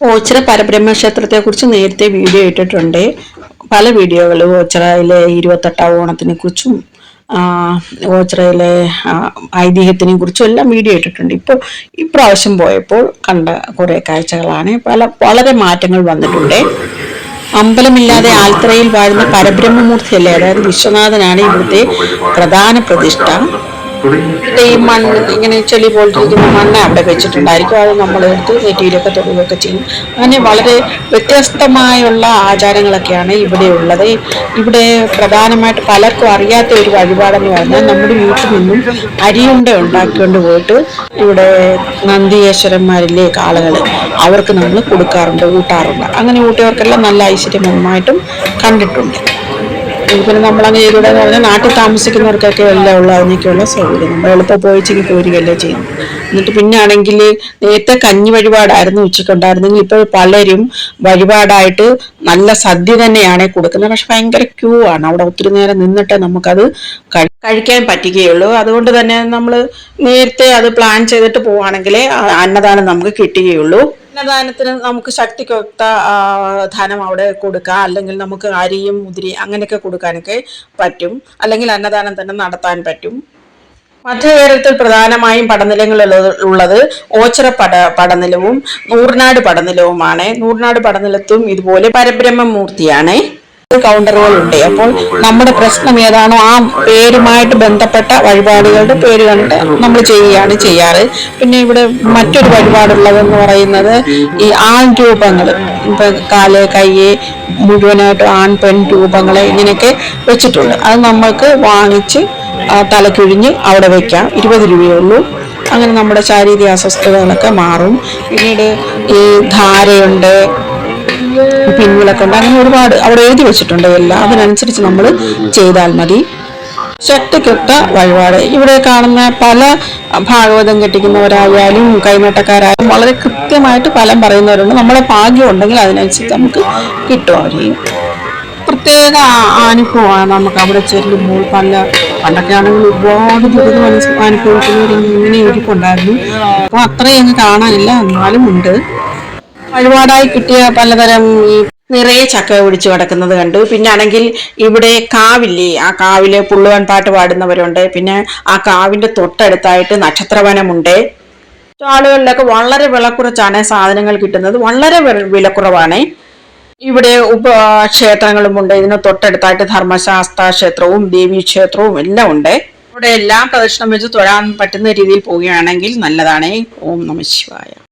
ഓച്ചിറ പരബ്രഹ്മ ക്ഷേത്രത്തെ കുറിച്ച് നേരത്തെ വീഡിയോ ഇട്ടിട്ടുണ്ട്. പല വീഡിയോകളും ഓച്ചിറയിലെ ഇരുപത്തെട്ടാം ഓണത്തിനെ കുറിച്ചും ഓച്ചിറയിലെ ഐതിഹ്യത്തിനെ കുറിച്ചും എല്ലാം വീഡിയോ ഇട്ടിട്ടുണ്ട്. ഇപ്പോൾ ഇപ്രാവശ്യം പോയപ്പോൾ കണ്ട കുറേ കാഴ്ചകളാണ്. പല വളരെ മാറ്റങ്ങൾ വന്നിട്ടുണ്ട്. അമ്പലമില്ലാതെ ആൽത്തറയിൽ വാഴുന്ന പരബ്രഹ്മമൂർത്തിയല്ലേ? അതായത് വിശ്വനാഥനാണ് ഇവിടുത്തെ പ്രധാന പ്രതിഷ്ഠ. ഇവിടെ ഈ മണ്ണ് ഇങ്ങനെ ചെളി പോലിരിക്കുന്ന മണ്ണ് അവിടെ വെച്ചിട്ടുണ്ടായിരിക്കും. അത് നമ്മൾ എടുത്ത് നെറ്റിയിലൊക്കെ തൊടുകയൊക്കെ ചെയ്യും. അങ്ങനെ വളരെ വ്യത്യസ്തമായുള്ള ആചാരങ്ങളൊക്കെയാണ് ഇവിടെ ഉള്ളത്. ഇവിടെ പ്രധാനമായിട്ട് പലർക്കും അറിയാത്ത ഒരു വഴിപാടെന്ന് പറഞ്ഞാൽ നമ്മുടെ വീട്ടിൽ നിന്നും അരിയുണ്ട ഉണ്ടാക്കിക്കൊണ്ട് പോയിട്ട് ഇവിടെ നന്ദിയേശ്വരന്മാരിലെ കാളകൾ അവർക്ക് നമ്മൾ കൊടുക്കാറുണ്ട് ഊട്ടാറുണ്ട്. അങ്ങനെ ഊട്ടിയവർക്കെല്ലാം നല്ല ഐശ്വര്യമായിട്ടും കണ്ടിട്ടുണ്ട്. പിന്നെ നമ്മളങ്ങ് ചെയ്തൂടെ എന്ന് പറഞ്ഞാൽ നാട്ടിൽ താമസിക്കുന്നവർക്കൊക്കെ എല്ലാം ഉള്ള അതിനൊക്കെയുള്ള സൗകര്യം. നമ്മൾ എളുപ്പം പോയി ചിങ്ങി പോരുകയല്ലേ ചെയ്യുന്നത്. എന്നിട്ട് പിന്നെ ആണെങ്കിൽ നേരത്തെ കഞ്ഞി വഴിപാടായിരുന്നു ഉച്ചക്കുണ്ടായിരുന്നെങ്കിൽ ഇപ്പോൾ പലരും വഴിപാടായിട്ട് നല്ല സദ്യ തന്നെയാണ് കൊടുക്കുന്നത്. പക്ഷെ ഭയങ്കര ക്യൂ ആണ്. അവിടെ ഒത്തിരി നേരം നിന്നിട്ട് നമുക്കത് കഴി- കഴിക്കാൻ പറ്റുകയുള്ളൂ. അതുകൊണ്ട് തന്നെ നമ്മൾ നേരത്തെ അത് പ്ലാൻ ചെയ്തിട്ട് പോവുകയാണെങ്കിൽ അന്നദാനം നമുക്ക് കിട്ടുകയുള്ളൂ. അന്നദാനത്തിന് നമുക്ക് ശക്തിക്കൊത്ത ധനം അവിടെ കൊടുക്കാം. അല്ലെങ്കിൽ നമുക്ക് അരിയും മുതിരി അങ്ങനെയൊക്കെ കൊടുക്കാനൊക്കെ പറ്റും. അല്ലെങ്കിൽ അന്നദാനം തന്നെ നടത്താൻ പറ്റും. മധ്യകേരളത്തിൽ പ്രധാനമായും പടനിലങ്ങൾ ഉള്ളത് ഓച്ചിറ പട പടനിലവും നൂറിനാട് പടനിലവുമാണ്. നൂറിനാട് പടനിലത്തും ഇതുപോലെ പരബ്രഹ്മ മൂർത്തിയാണ് കൗണ്ടറുകളുണ്ട് അപ്പോൾ നമ്മുടെ പ്രശ്നം ഏതാണോ ആ പേരുമായിട്ട് ബന്ധപ്പെട്ട വഴിപാടുകളുടെ പേര് കണ്ട് നമ്മൾ ചെയ്യുകയാണ് ചെയ്യാറ്. പിന്നെ ഇവിടെ മറ്റൊരു വഴിപാടുള്ളതെന്ന് പറയുന്നത് ഈ ആൺ രൂപങ്ങൾ ഇപ്പൊ കാൽ കയ്യ് മുഴുവനായിട്ട് ആൺ പെൺ രൂപങ്ങൾ ഇങ്ങനെയൊക്കെ വെച്ചിട്ടുണ്ട്. അത് നമ്മൾക്ക് വാങ്ങിച്ച് തലക്കിഴിഞ്ഞ് അവിടെ വെക്കാം. ഇരുപത് രൂപയുള്ളൂ അങ്ങനെ നമ്മുടെ ശാരീരിക അസ്വസ്ഥതകളൊക്കെ മാറും. പിന്നീട് ഈ ധാരയുണ്ട് പിൻവിളക്കുണ്ട് അങ്ങനെ ഒരുപാട് അവിടെ എഴുതി വെച്ചിട്ടുണ്ട് എല്ലാം. അതിനനുസരിച്ച് നമ്മൾ ചെയ്താൽ മതി. ശക്തിക്കൊത്ത വഴിപാട്. ഇവിടെ കാണുന്ന പല ഭാഗവതം കെട്ടിക്കുന്നവരായാലും കൈനോട്ടക്കാരായാലും വളരെ കൃത്യമായിട്ട് ഫലം പറയുന്നവരുണ്ട്. നമ്മളെ ഭാഗ്യം ഉണ്ടെങ്കിൽ അതിനനുസരിച്ച് നമുക്ക് കിട്ടും അവരെയും പ്രത്യേക അനുഭവമാണ് നമുക്ക് അവിടെ ചെല്ലുമ്പോൾ. പല പണ്ടൊക്കെ ആണെങ്കിൽ ഒരുപാട് ദുരിതം അനു- അനുഭവിക്കുന്നവർ ഇങ്ങനെ ഇരിപ്പുണ്ടായിരുന്നു. അപ്പോൾ അത്രയും അങ്ങ് കാണാനില്ല. എന്നാലും ഉണ്ട്. വഴിപാടായി കിട്ടിയ പലതരം ഈ നിറയെ ചക്ക പിടിച്ചു കിടക്കുന്നത് കണ്ടു. പിന്നെ ആണെങ്കിൽ ഇവിടെ കാവില്ലേ? ആ കാവിൽ പുള്ളുവൻ പാട്ട് പാടുന്നവരുണ്ട്. പിന്നെ ആ കാവിന്റെ തൊട്ടടുത്തായിട്ട് നക്ഷത്രവനമുണ്ട്. ആളുകളിലൊക്കെ വളരെ വിലക്കുറച്ചാണ് സാധനങ്ങൾ കിട്ടുന്നത്. വളരെ വിലക്കുറവാണ്. ഇവിടെ ഉപ ക്ഷേത്രങ്ങളുമുണ്ട് ഇതിന് തൊട്ടടുത്തായിട്ട് ധർമ്മശാസ്ത്ര ക്ഷേത്രവും ദേവീ ക്ഷേത്രവും എല്ലാം ഉണ്ട്. ഇവിടെ എല്ലാം പ്രദക്ഷിണം വെച്ച് തൊഴാൻ പറ്റുന്ന രീതിയിൽ പോവുകയാണെങ്കിൽ നല്ലതാണ്. ഓം നമ ശിവായ.